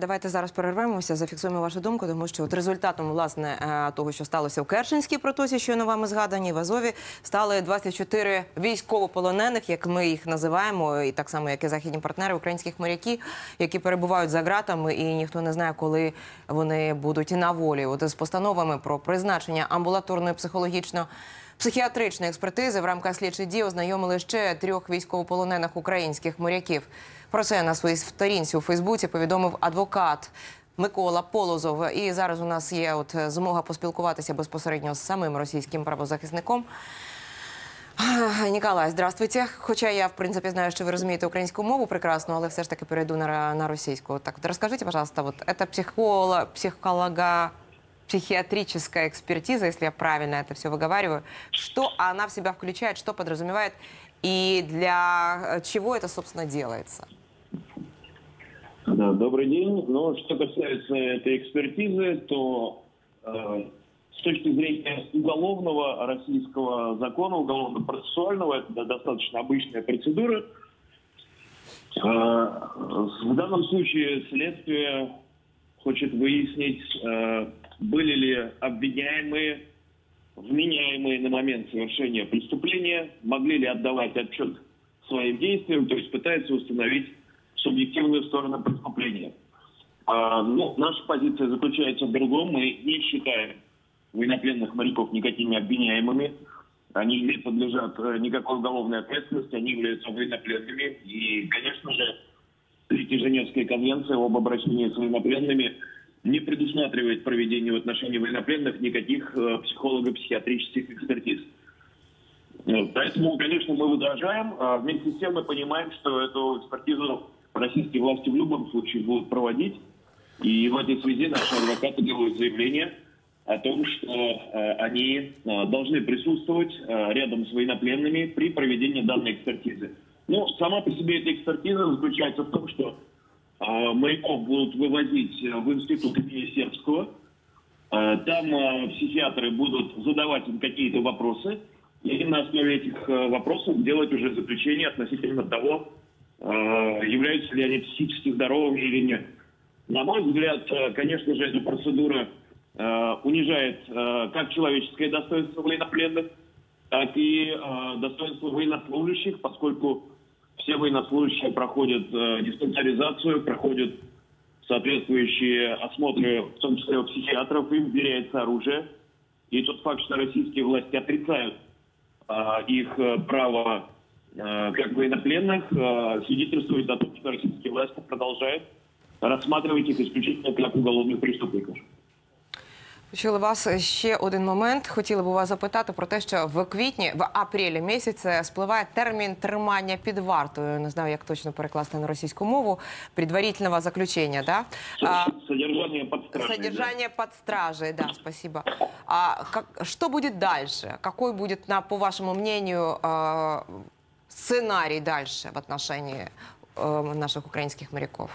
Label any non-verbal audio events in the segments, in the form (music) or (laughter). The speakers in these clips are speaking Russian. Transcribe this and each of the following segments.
Давайте зараз перервемося, зафіксуємо вашу думку, тому що от результатом власне е, того, що сталося в Керченській протоці, що на вами згадані в Азові, стали 24 військовополонених, як ми їх називаємо, і так само, як і західні партнери українських моряків, які перебувають за ґратами, і ніхто не знає, коли вони будуть на волі. От з постановами про призначення амбулаторної психологічно. Психіатричної експертизи в рамках слідчих дій ознайомили ще трьох військовополонених українських моряків. Про це на своїй сторінці у Фейсбуці повідомив адвокат Микола Полозов. І зараз у нас є от змога поспілкуватися безпосередньо з самим російським правозахисником. Ніколай, здравствуйте. Хоча я, в принципі, знаю, що ви розумієте українську мову прекрасно, але все ж таки перейду на, на російську. Так, от розкажите, пожалуйста, вот это психолог, психолога, психиатрическая экспертиза, если я правильно это все выговариваю, что она в себя включает, что подразумевает и для чего это, собственно, делается? Да, добрый день. Ну, что касается этой экспертизы, то э, с точки зрения уголовного российского закона, уголовно-процессуального, это достаточно обычная процедура. Э, в данном случае следствие хочет выяснить, э, были ли обвиняемые, вменяемые на момент совершения преступления, могли ли отдавать отчет своим действиям, то есть пытается установить субъективную сторону преступления. А, ну, наша позиция заключается в другом. Мы не считаем военнопленных моряков никакими обвиняемыми. Они не подлежат э, никакой уголовной ответственности, они являются военнопленными. И, конечно же, Третья Женевская конвенция об обращении с военнопленными не предусматривает проведение в отношении военнопленных никаких э, психолого-психиатрических экспертиз. Э, Поэтому, конечно, мы возражаем. А Вместе с тем мы понимаем, что эту экспертизу российские власти в любом случае будут проводить. И в этой связи наши адвокаты делают заявление о том, что э, они должны присутствовать рядом с военнопленными при проведении данной экспертизы. Ну, сама по себе эта экспертиза заключается в том, что э, моряков будут вывозить э, в институт имени Сербского. Э, Там э, психиатры будут задавать им какие-то вопросы, и на основе этих э, вопросов делать уже заключение относительно того, э, являются ли они психически здоровыми или нет. На мой взгляд, э, конечно же, эта процедура э, унижает э, как человеческое достоинство военнопленных, так и э, достоинство военнослужащих, поскольку все военнослужащие проходят э, диспансеризацию, проходят соответствующие осмотры, в том числе у психиатров, им вверяется оружие. И тот факт, что российские власти отрицают а, их э, право э, как военнопленных, э, свидетельствует о том, что российские власти продолжают рассматривать их исключительно как уголовных преступников. Почули вас ще один момент. Хотіли б у вас запитати про те, що в квітні, в апрелі місяці спливає термін тримання під вартою. Не знаю, як точно перекласти на російську мову. Предварительного заключення, да? А, Содержание под стражей, да. Содержание под стражей, да, спасибо. А как, что будет дальше? Какой будет, на, по вашему мнению, сценарий дальше в отношении э, наших украинских моряков?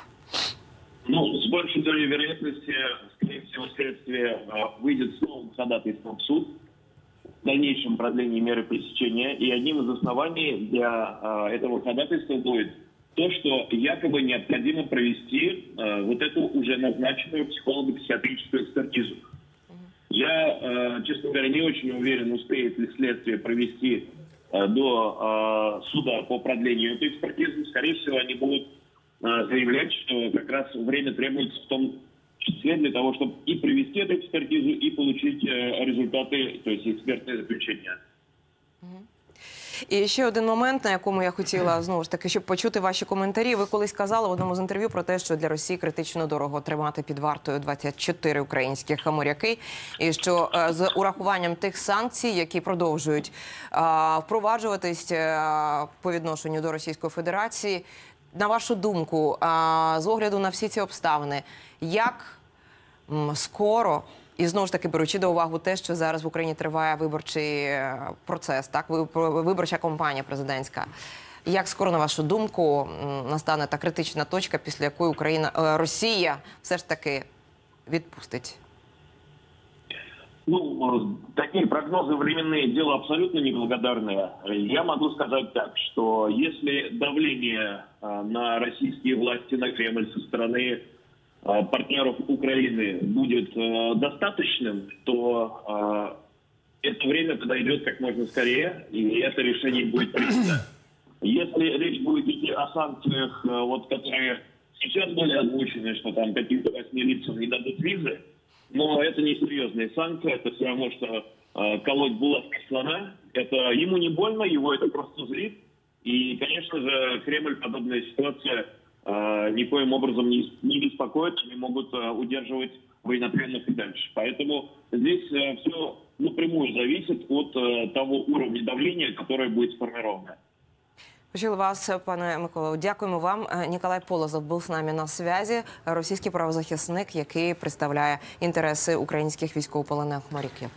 Ну, с большей долей вероятности, скорее всего, следствие э, выйдет с новым ходатайством в суд в дальнейшем продлении меры пресечения. И одним из оснований для э, этого ходатайства будет то, что якобы необходимо провести э, вот эту уже назначенную психолого-психиатрическую экспертизу. Я, честно говоря, не очень уверен, успеет ли следствие провести до суда по продлению этой экспертизы. Скорее всего, они будут заявлять, что как раз время требуется в том числе для того, чтобы и провести эту экспертизу, и получить э, результаты, то есть экспертные заключения. І ще один момент, на якому я хотіла (clears throat) знову ж таки, щоб почути ваші коментарі. Ви колись казали в одному з інтерв'ю про те, що для Росії критично дорого тримати під вартою 24 українських моряки, і що е, з урахуванням тих санкцій, які продовжують е, впроваджуватись е, по відношенню до Російської Федерації, на вашу думку, з огляду на всі ці обставини, як скоро. І знову ж таки беручи до уваги те, що зараз в Україні триває виборчий е, процес, так ви- виборча кампанія президентська. Як скоро, на вашу думку, настане та критична точка, після якої Україна е, Росія все ж таки відпустить? Ну, э, такие прогнозы временные дело абсолютно неблагодарное. Я могу сказать так, что если давление э, на российские власти, на Кремль со стороны э, партнеров Украины будет достаточным, то это время подойдет как можно скорее, и это решение будет принято. Если речь будет идти о санкциях, вот, которые сейчас были озвучены, что там каким-то восьми лицам не дадут визы, но это не серьезные санкции, это все равно, что э, колоть булавкой слона. Это ему не больно, его это просто злит. И, конечно же, Кремль подобная ситуация э, никоим образом не, не беспокоит, они могут э, удерживать военнопленных и дальше. Поэтому здесь все напрямую зависит от э, того уровня давления, которое будет сформировано. Почули вас, пане Миколо. Дякуємо вам. Е, Ніколай Полозов був з нами на зв'язі. Російський правозахисник, який представляє інтереси українських військовополонених моряків.